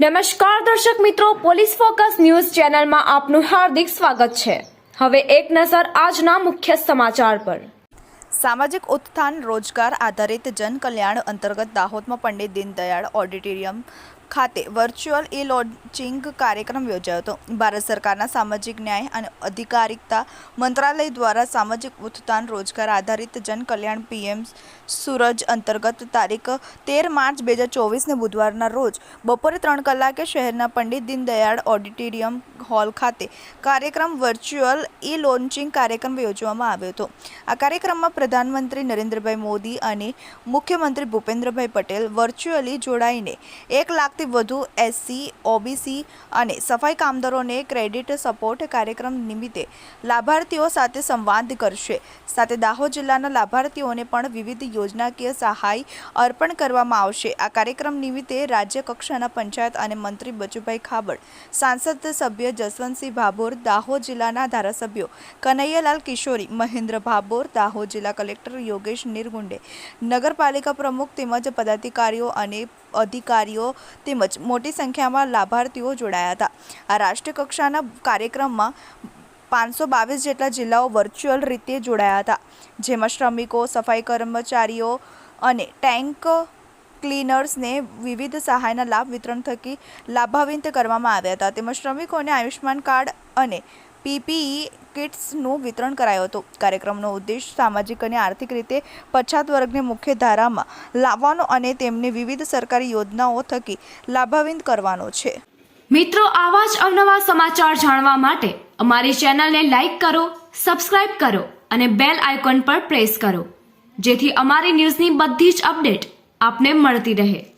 નમસ્કાર દર્શક મિત્રો, પોલીસ ફોકસ ન્યૂઝ ચેનલમાં આપનું હાર્દિક સ્વાગત છે. હવે એક નજર આજના મુખ્ય સમાચાર પર. સામાજિક ઉત્થાન રોજગાર આધારિત જન કલ્યાણ અંતર્ગત દાહોદમાં પંડિત દીનદયાળ ઓડિટોરિયમ ખાતે વર્ચ્યુઅલ ઈ લોન્ચિંગ કાર્યક્રમ યોજાયો હતો. ભારત સરકારના સામાજિક ન્યાય અને અધિકારિકતા મંત્રાલય દ્વારા સામાજિક ઉત્થાન રોજગાર આધારિત જન કલ્યાણ પીએમ સૂરજ અંતર્ગત તારીખ તેર માર્ચ બે હજાર ચોવીસને બુધવારના રોજ બપોરે ત્રણ કલાકે શહેરના પંડિત દીનદયાળ ઓડિટોરિયમ હોલ ખાતે કાર્યક્રમ વર્ચ્યુઅલ ઈ લોન્ચિંગ કાર્યક્રમ યોજવામાં આવ્યો હતો. આ કાર્યક્રમમાં પ્રધાનમંત્રી નરેન્દ્રભાઈ મોદી અને મુખ્યમંત્રી ભૂપેન્દ્રભાઈ પટેલ વર્ચ્યુઅલી જોડાઈને એક લાખથી વધુ એસસી, ઓબીસી અને સફાઈ કામદારોને ક્રેડિટ સપોર્ટ કાર્યક્રમ નિમિત્તે લાભાર્થીઓ સાથે સંવાદ કરશે. સાથે દાહોદ જિલ્લાના લાભાર્થીઓને પણ વિવિધ યોજનાકીય સહાય અર્પણ કરવામાં આવશે. આ કાર્યક્રમ નિમિત્તે રાજ્ય કક્ષાના પંચાયત અને મંત્રી બચુભાઈ ખાબડ, સાંસદ સભ્ય જસવંતસિંહ ભાભોર, દાહોદ જિલ્લાના ધારાસભ્યો કનૈયાલાલ કિશોરી, મહેન્દ્ર ભાભોર, દાહોદ જિલ્લા કલેક્ટર યોગેશ નિરગુંડે, નગરપાલિકા પ્રમુખ તેમજ પદાધિકારીઓ અને અધિકારીઓ તેમજ મોટી સંખ્યામાં લાભાર્થીઓ જોડાયા હતા. આ રાષ્ટ્રીય કક્ષાના કાર્યક્રમમાં પાંચસો બાવીસ જેટલા જિલ્લાઓ વર્ચ્યુઅલ રીતે જોડાયા હતા. જેમાં શ્રમિકો, સફાઈ કર્મચારીઓ અને ટેન્ક ક્લીનર્સને વિવિધ સહાયના લાભ વિતરણ થકી લાભાન્વિત કરવામાં આવ્યા હતા. તેમજ શ્રમિકોને આયુષ્યમાન કાર્ડ અને પીપીઈ કિટ્સનું વિતરણ કરાયું હતું. કાર્યક્રમનો ઉદ્દેશ સામાજિક અને આર્થિક રીતે પછાત વર્ગને મુખ્ય ધારામાં લાવવાનો અને તેમને વિવિધ સરકારી યોજનાઓ થકી લાભાવિંત કરવાનો છે. મિત્રો, આવા જ અવનવા સમાચાર જાણવા માટે અમારી ચેનલને લાઇક કરો, સબસ્ક્રાઇબ કરો અને બેલ આઇકોન પર પ્રેસ કરો. જેથી અમારી ન્યૂઝની બધી જ અપડેટ આપને મળતી રહે.